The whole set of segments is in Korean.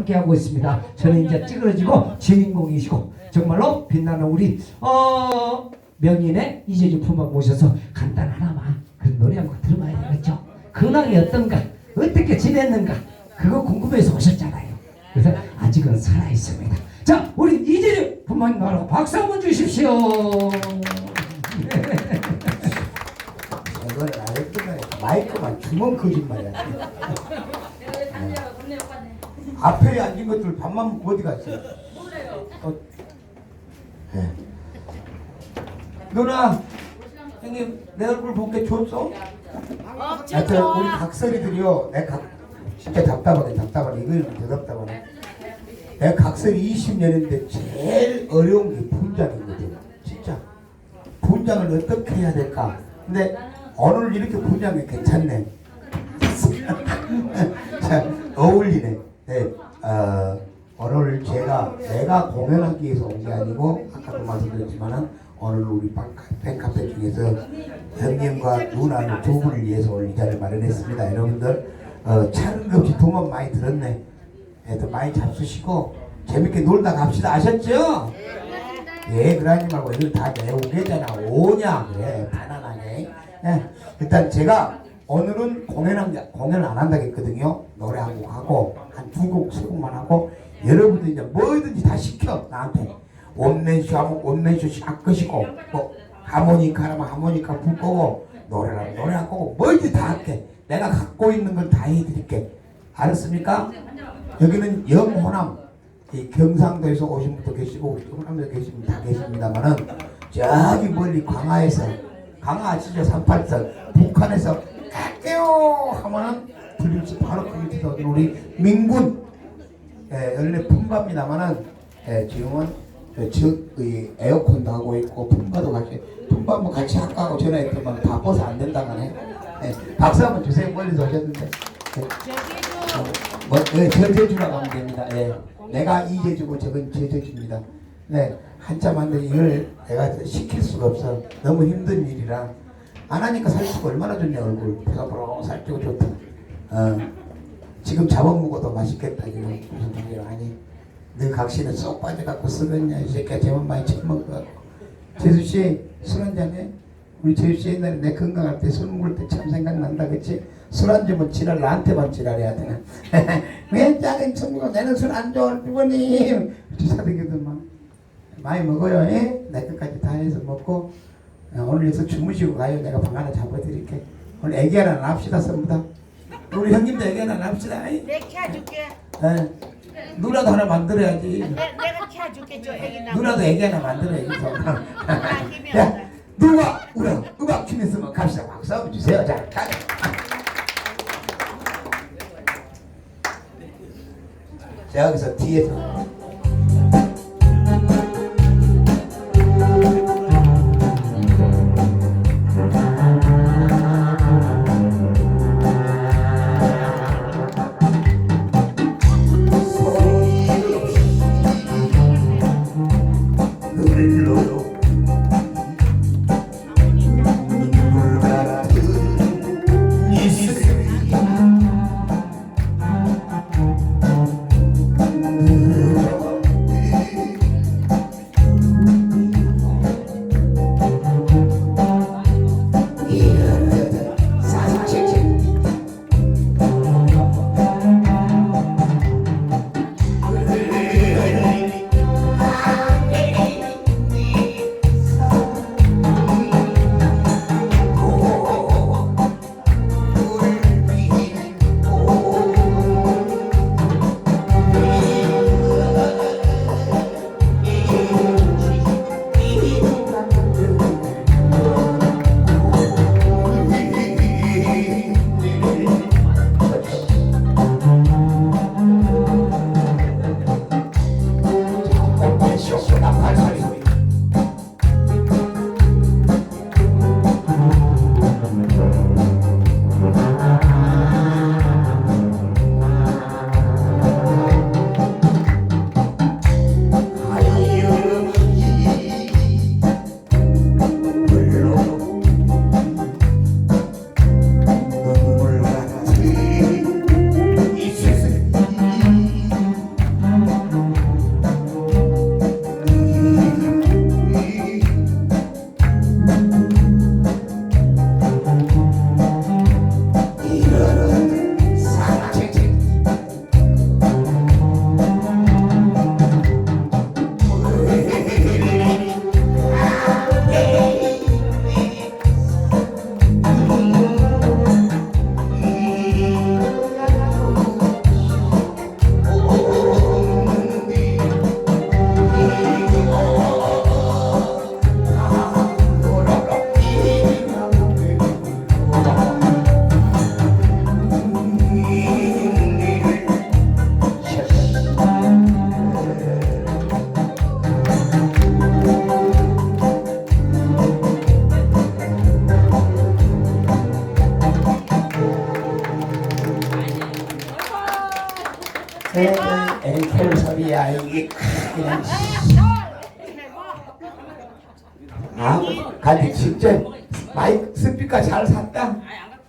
함께 하고 있습니다. 저는 이제 찌그러지고 주인공이시고 정말로 빛나는 우리 어 명인의 이재주 품목 모셔서 간단 하나만 그 노래 한곡 들어봐야 되겠죠. 근황이 어떤가 어떻게 지냈는가 그거 궁금해서 오셨잖아요. 그래서 아직은 살아 있습니다. 자 우리 이재주 품목 나라 박수 한번 주십시오. 이건 알겠지만 마이크만 주먹 거짓말이야. 앞에 앉은 것들 밥만 어디 갔어? 어. 네. 누나, 형님 내 얼굴 볼게 줬어? 하여튼 우리 각설이들이요, 내 각, 진짜 답답하네, 답답하네. 이거 더 답답하네. 내 각설이 20년인데 제일 어려운 게 분장이거든. 진짜. 분장을 어떻게 해야 될까? 근데 오늘 이렇게 분장이 괜찮네. 자, 어울리네. 네, 어, 오늘 제가 내가 공연하기 위해서 온 게 아니고 아까도 말씀드렸지만은 오늘 우리 팬카페 중에서 형님과 누나는 두 분을 위해서 오늘 이 자리를 마련했습니다. 여러분들 어, 차는 것 없이 돈만 많이 들었네. 네, 더 많이 잡수시고 재밌게 놀다 갑시다. 아셨죠? 예, 그러지 말고 이걸 다 내오게잖아. 오냐 그래 편안하게. 예, 일단 제가 오늘은 공연한 공연을 안 한다고 했거든요. 노래 한 곡 하고 한 두 곡, 세 곡만 하고 여러분들 이제 뭐든지 다 시켜 나한테 원맨쇼 하면 원맨쇼 할 것이고 뭐 하모니카 하면 하모니카 불 거고 노래라면 노래 할 거고 뭐든지 다 할게. 내가 갖고 있는 건다 해드릴게. 알았습니까? 여기는 영호남 이 경상도에서 오신 분도 계시고 호남에서 계신 분다 계십니다만은 저기 멀리 광화에서 광화 아시죠? 383 북한에서 갈게요 하면은 들릴지 바로 그 밑에 오는 우리 민군 예, 원래 품바입니다만은 예, 지금은 저, 저, 이 에어컨도 하고 있고 품바도 같이 품바 뭐 같이 할까 하고 전화했더만 바빠서 안 된다가네 예, 박수 한번 주세요 멀리서 오셨는데 예. 어, 뭐, 네, 저제주라 가면 됩니다. 예. 내가 이제주고 저건 저제주입니다. 네, 한참 하는데 이걸 내가 시킬 수가 없어. 너무 힘든 일이라. 안 하니까 살찌고 얼마나 좋냐, 얼굴. 배가 보러 살찌고 좋다. 어, 지금 잡아먹어도 맛있겠다, 지금. 무슨 소리야. 아니, 너 각시는 쏙 빠져갖고 쓰겠냐, 이 새끼야. 제만 많이 처먹어갖고. 재수씨, 술 한잔해? 우리 재수씨 옛날에 내 건강할 때 술 먹을 때 참 생각난다, 그치? 술 안 주면 지랄 나한테만 지랄해야 되나? 왜 작은 친구가 내는 술안 좋아, 부모님? 주사되거든만 많이 먹어요, 예? 내 것까지 다 해서 먹고 어, 오늘 여기서 주무시고 가요. 내가 방 하나 잡아드릴게. 오늘 애기 하나 납시다, 씁니다. 우리 형님도 애기 하나 납시다. 예? 내 켜줄게. 예. 누나도 하나 만들어야지. 내, 내가 켜줄게 저 애기 나. 누나도 애기 하나 만들어야지. 아, 힘이 야, 없다. 누가 우리 음악 준비했으면 갑시다. 박수 한번 주세요. 자, 가자. 자, 여기서 뒤에서.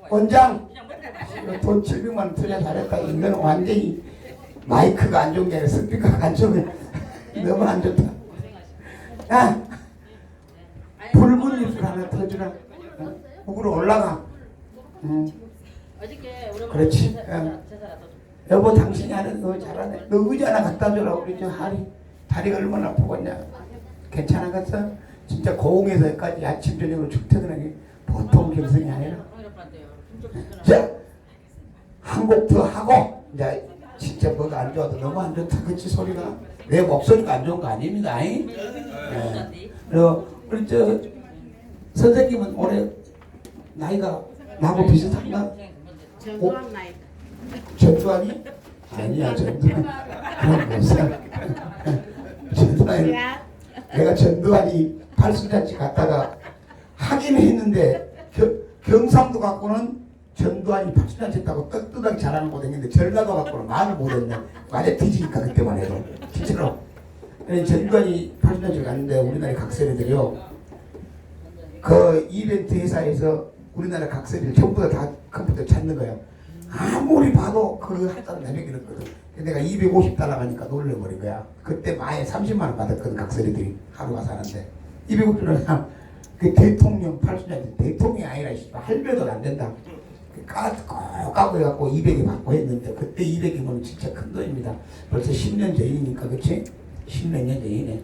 원장 돈 700만 원 투자 잘했다 이거는 완전히 마이크가 안 좋은 게 아니라 스피커가 안 좋은 게 너무 안 좋다 야 붉은 입술 하나 터주라 어? 목으로 올라가 응. 그렇지. 응. 여보 당신이 하는 거 잘하네 너 의자 하나 갖다 줘라 우리 저 하리 다리가 얼마나 아프겠냐 괜찮아겠어? 진짜 고흥에서 여기까지 아침 저녁으로 출퇴근하기 보통 경성이 아니라 자, 한곡더 하고 이제 진짜 뭐가 안 좋아도 너무 안 좋다 그치 소리가 내 목소리가 안 좋은 거 아닙니다 잉? 예. 그리고 우리 저 선생님은 올해 나이가 나하고 비슷한가? 전두환 나이. 전두환이? 아니야 전두환 그럼 못살 전두환이 야, 내가 전두환이 팔순잔치 갔다가 하긴 했는데 겨, 경상도 갖고는 전두환이 팔순잔치 했다고 떳떳하게 잘하는 거 됐는데 전라도 갖고는 말을 못했네. 완전 뒤지니까 그때만 해도. 진짜로. 전두환이 팔순잔치 갔는데 우리나라 각설이들이요. 그 이벤트 회사에서 우리나라 각설이를 전부 다, 다 컴퓨터 찾는 거예요. 아무리 봐도 그거 한 달에 내백이었거든. 내가 250달러 가니까 놀래버린 거야. 그때 마에 30만 원 받았거든 각설이들이. 하루가 사는데. 250달러 그 대통령 팔순잔치 대통령이 아니라 할배도 안 된다 까고 까고 해갖고 200이 받고 했는데 그때 200이면 진짜 큰 돈입니다. 벌써 10년 전이니까 그치? 10몇 년 전이네.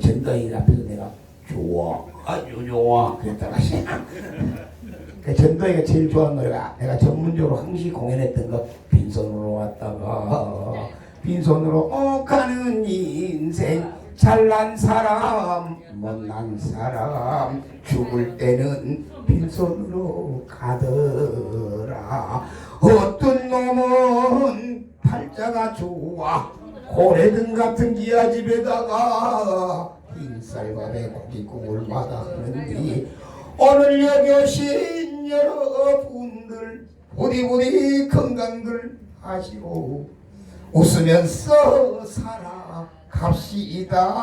전도인 앞에서 내가 좋아. 아주 좋아. 그랬다가 그 전도이가 제일 좋아하는 노래가 내가 전문적으로 항시 공연했던 거 빈손으로 왔다가. 빈손으로 어 가는 인생 잘난 사람 못난 사람 죽을 때는 빈손으로 가더라. 어떤 놈은 팔자가 좋아 고래등 같은 기아집에다가 흰쌀밥에 고기국을 받았는데 오늘 여기 오신 여러분들 부디 부디 건강들 하시고 웃으면서 살아 갑시다.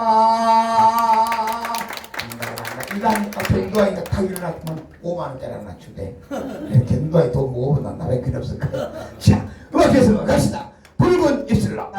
하니까 전두환이가 탁 일어났으면 5만원짜리 하나 주대. 전두환이 돈 모으면 나왜 필요 없을 거야 자 음악에서 갑시다. 붉은 입술로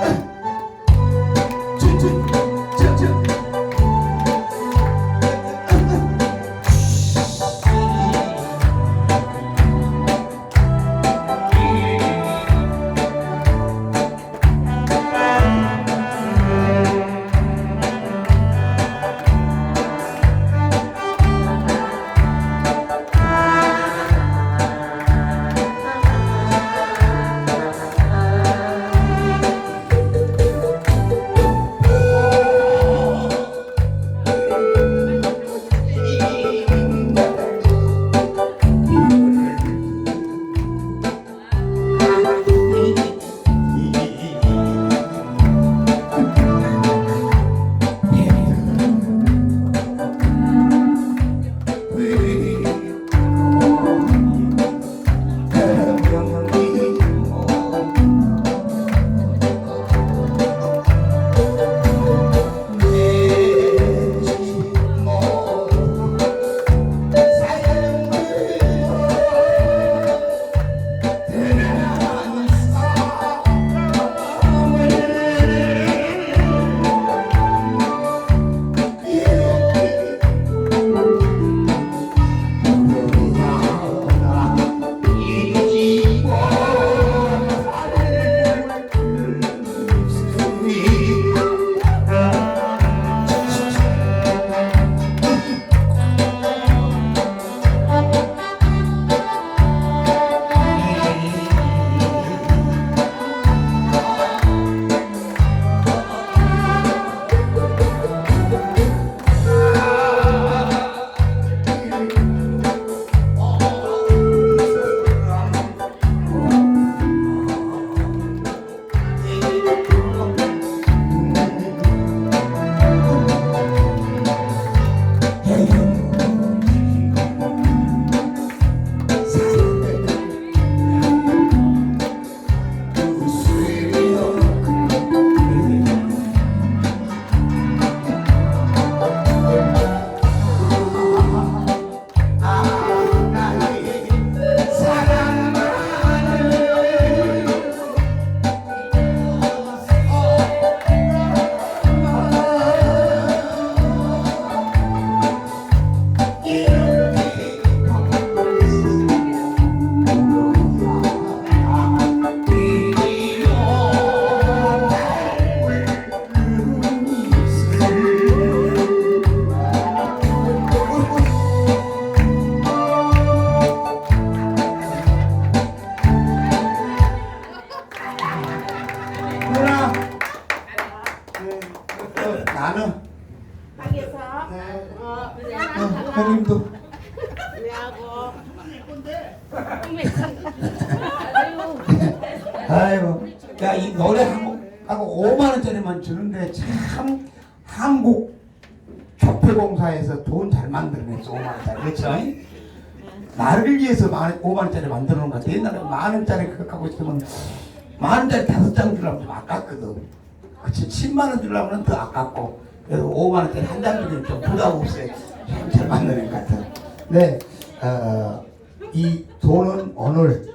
나는 방에서 네. 어 어, 형님도. 내하고. 아이고. 야 이 노래 한 곡하고 5만 원짜리만 주는데 참 한국 조폐공사에서 돈 잘 만들어냈어 5만 원짜리. 그렇지? 나를 위해서 만, 5만 원짜리 만들어 놓은 것 같아. 옛날에 만 원짜리 그거 갖고 있으면 만 원짜리 다섯 장 주려면 좀 아깝거든. 그치? 7만 원 주려면 더 아깝고 그래서 5만 원짜리 한장 주기는 좀 부담 없이 참잘 만드는 것 같아 네, 어, 이 돈은 오늘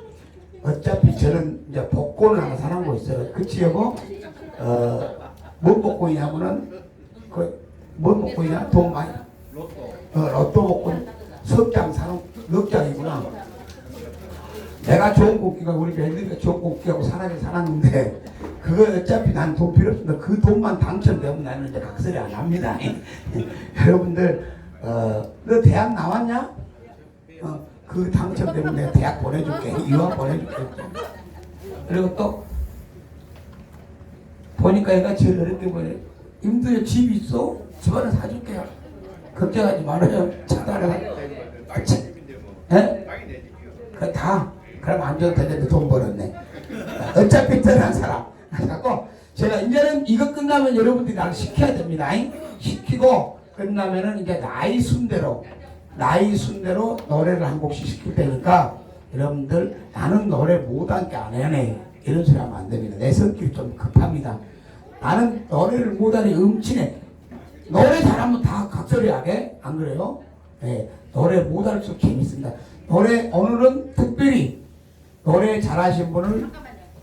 어차피 저는 이제 복권을 하나 사놓고 있어요. 그치 여보? 어, 뭔 복권이냐면은 그 뭔 복권이냐? 돈 많이 어, 로또 복권 석장 사놓 넉 장이구나. 내가 좋은 국기가 우리 며느리가 좋은 국기하고 사랑을 살았는데 그거 어차피 난 돈 필요 없습니다. 그 돈만 당첨되면 나는 이제 각설이 안 합니다. 여러분들 어, 너 대학 나왔냐? 어, 그 당첨되면 내가 대학 보내줄게. 유학 보내줄게. 그리고 또 보니까 얘가 제일 어렵게 보내. 임도에 집 있어? 집 하나 사줄게. 걱정하지 말아요. 차단을. 예? 그 다 그럼 안 줘도 되는데 돈 벌었네. 어차피 떠난 사람. 그래갖고 제가 이제는 끝나면 여러분들이 나를 시켜야 됩니다. 잉? 시키고 끝나면은 이제 나이 순대로 나이 순대로 노래를 한 곡씩 시킬 테니까 여러분들 나는 노래 못한 게안 해네 이런 소리 하면 안 됩니다. 내 성격이 좀 급합니다. 나는 노래를 못하니 음치네. 노래 잘하면 다 각설이하게 안 그래요? 네, 노래 못할수록 재밌습니다. 노래 오늘은 특별히 노래 잘하신 분을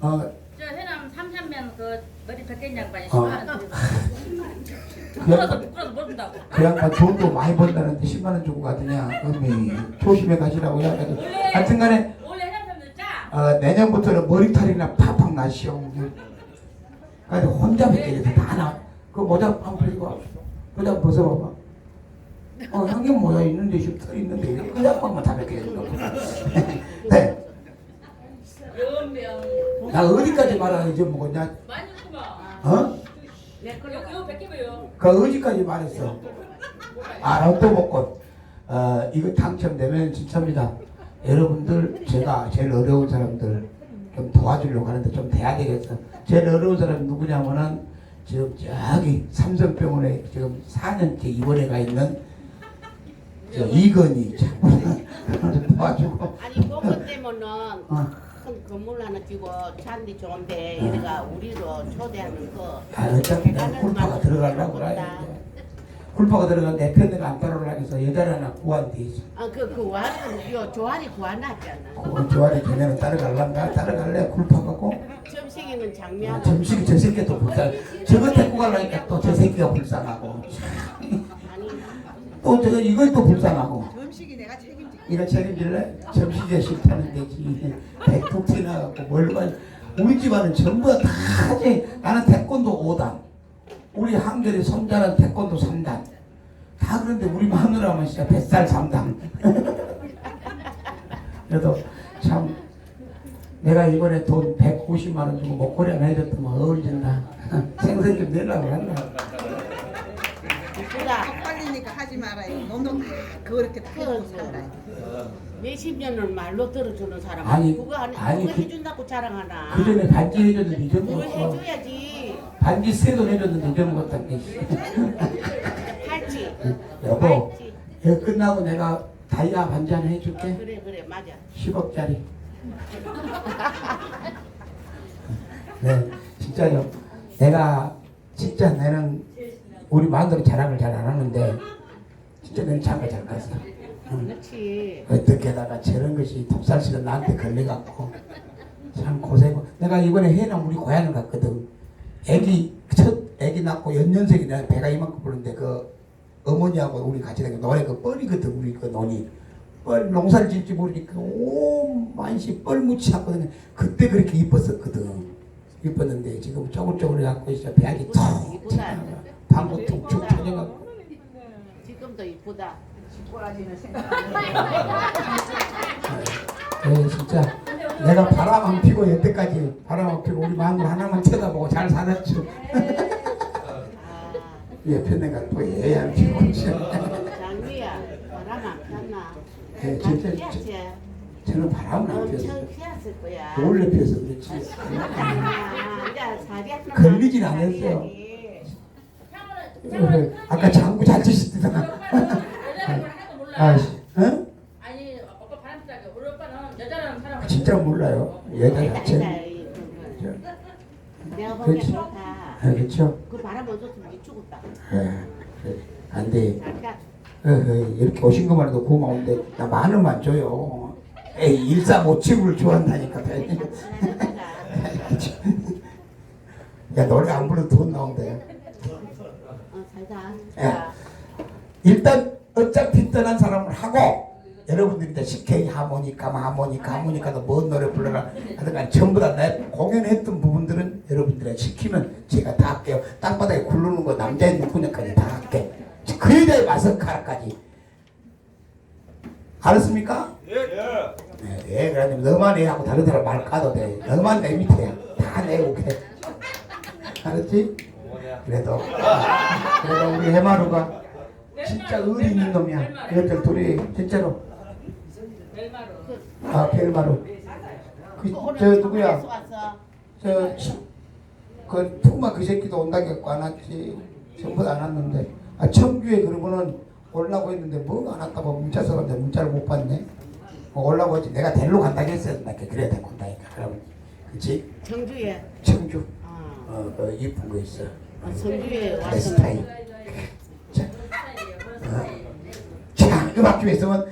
어, 저 해남 삼삼면 그 머리 벗긴 양반이 어. 10만 원 주고 그 부러서 양반, 부러서 모른다고. 그 양반 돈도 많이 번다는데 10만 원 주고 가더냐 어미? 조심해 가시라고 해가지고 하여튼간에 원래 해남 사람들 짜 어, 내년부터는 머리털이나 팍팍 나시오. 그래서 혼자 뵙게 돼서 다 나. 그 모자 한번 풀리고 모자 벗어봐봐. 어 형님 모자 있는데 털 있는데 그 양반만 다 된다고. 네. 연병 나 어디까지 많이 주구만 어? 이거 벗기면요 그 어디까지 말했어? 아, 로또 복권. 어, 이거 당첨되면 진짜입니다. 여러분들, 제가 제일 어려운 사람들 좀 도와주려고 하는데 좀 돼야 되겠어. 제일 어려운 사람이 누구냐면은 지금 저기 삼성병원에 지금 4년째 입원해 가 있는 저 이건희 좀 도와주고. 아니 그것 때문은 어. 큰 건물 하나 지고 잔디 좋은데 이래가 우리로 초대하는 거 아, 어차피 난 굴파가 들어가려고 그래. 굴파가 들어간 내 편을 안 따라오려고 해서 여자를 하나 구한 데 있어. 아그 그 와는 요 조아리 구하놨잖아 그 조아리 걔네는 따라갈란가? 따라갈래? 굴파가고? 점식이는 아, 장미하고 점식이 저 새끼 또 불쌍. 저거 데리고 가려니까 또 저 새끼가 불쌍하고. 아니 또 저거 이걸 또 불쌍하고. 음식이 내가 책임질게. 이거 책임질래? 점식이 싫다는 데지. 백tuk 튀나갖고 뭘 봐. 우리 집안은 전부 다 하지. 나는 태권도 5단. 우리 한결이 손자는 태권도 3단. 다 그런데 우리 마누라만 진짜 뱃살 3단. 그래도 참 내가 이번에 돈 150만 원 주고 목걸이 하나 해줬더만 어울린다. 생선 좀 내려고. 이쁘다 헷갈리니까 하지 말아요. 너도 다 그렇게 다 해주고 산다. 몇십 년을 말로 들어주는 사람 아니, 그거 아니, 아니, 그거 그- 해준다고 자랑하나 그 전에 반지 해줬는데 그걸 잊어먹었어. 해줘야지 반지 세돈 해줬는데 잊어먹었다. 팔찌 여보, 팔찌 이거 끝나고 내가 다이아 반지 하나 해줄게. 그래 그래 맞아 10억짜리. 네, 진짜요. 내가 진짜 나는 우리 마누라 자랑을 잘 안 하는데 진짜 내는 장가 잘 갔어. 그렇지. 어떻게다가 저런 것이 독살실은 나한테 걸려갖고 참 고생고 내가 이번에 해남 우리 고향을 갔거든. 애기 첫 애기 낳고 연년생이 내가 배가 이만큼 부르는데 그 어머니하고 우리 같이 다니고 노래 그 뻘이거든 우리 그 논이. 뻘 농사를 짓지 모르니까 온 만시 뻘무치 하거든 그때 그렇게 이뻤었거든. 이뻤는데 지금 쪼글쪼글 해갖고 진짜 톡 이쁘다. 방구 툭툭 터져갖고. 지금도 이쁘다 꼬라지는 생각. 네, 진짜 내가 바람 안 피고 여태까지 바람 안 피고 우리 마누라 하나만 쳐다보고 잘 살았죠. 아 옆에 내가 또 치고 있어. 장미야 바람 안 폈나? 예, 진짜? 저는 바람을 안 피웠어. 엄청 피었을 거야 몰래 피워서 그렇지. 아, 걸리진 않았어요. 아까 장구 잘 치시더라. 아이씨, 어? 아니 오빠 바람 피다가 우리 오빠는 여자라는 사람. 진짜 몰라요. 여자 자체. 이 그, 그. 내가 보기엔 그렇지. 아, 그렇죠. 그 바람 못 줬으면 니 죽었다 예, 그래. 안 돼. 어, 어, 이렇게 오신 것만 해도 고마운데 나 만 원 만 줘요. 에이 일사 모치구를 좋아한다니까. 야 노래 안 불러도 돈 나온대. 어 살다 예. 자, 일단 어차피 떠난 사람을 하고 여러분들이 식혜 하모니카 뭐 하모니카 하모니카도 뭔 노래 불러라. 하여간 전부 다 내 공연했던 부분들은 여러분들이 시키면 제가 다 할게요. 땅바닥에 굴르는 거 남자의 눈구녕까지 다 할게. 그 여자의 마스카라까지. 알았습니까? 네, 예, 그러면 너만 해 하고 다른 사람 말 까도 돼. 너만 내 밑에. 다해 알았지? 그래도 그래도 우리 해마루가 진짜 의리 있는 놈이야. 얘들 둘이 진짜로. 아 벨마루. 그 그저 누구야? 저그 푸마 그 새끼도 온다겠고 안 왔지. 전부 다 안 왔는데. 아 청주에 그러고는 올라고 했는데 뭐가 안 왔다고 문자 써는데 문자를 못 받네. 뭐 올라고 했지. 내가 데리러 간다고 했었는데 그래야 될 건다니까. 그러면 그치? 청주에 청주. 어, 어, 그 이쁜 거 있어. 어, 청주에 내 왔어 스타일. 자, 음악 중에 있으면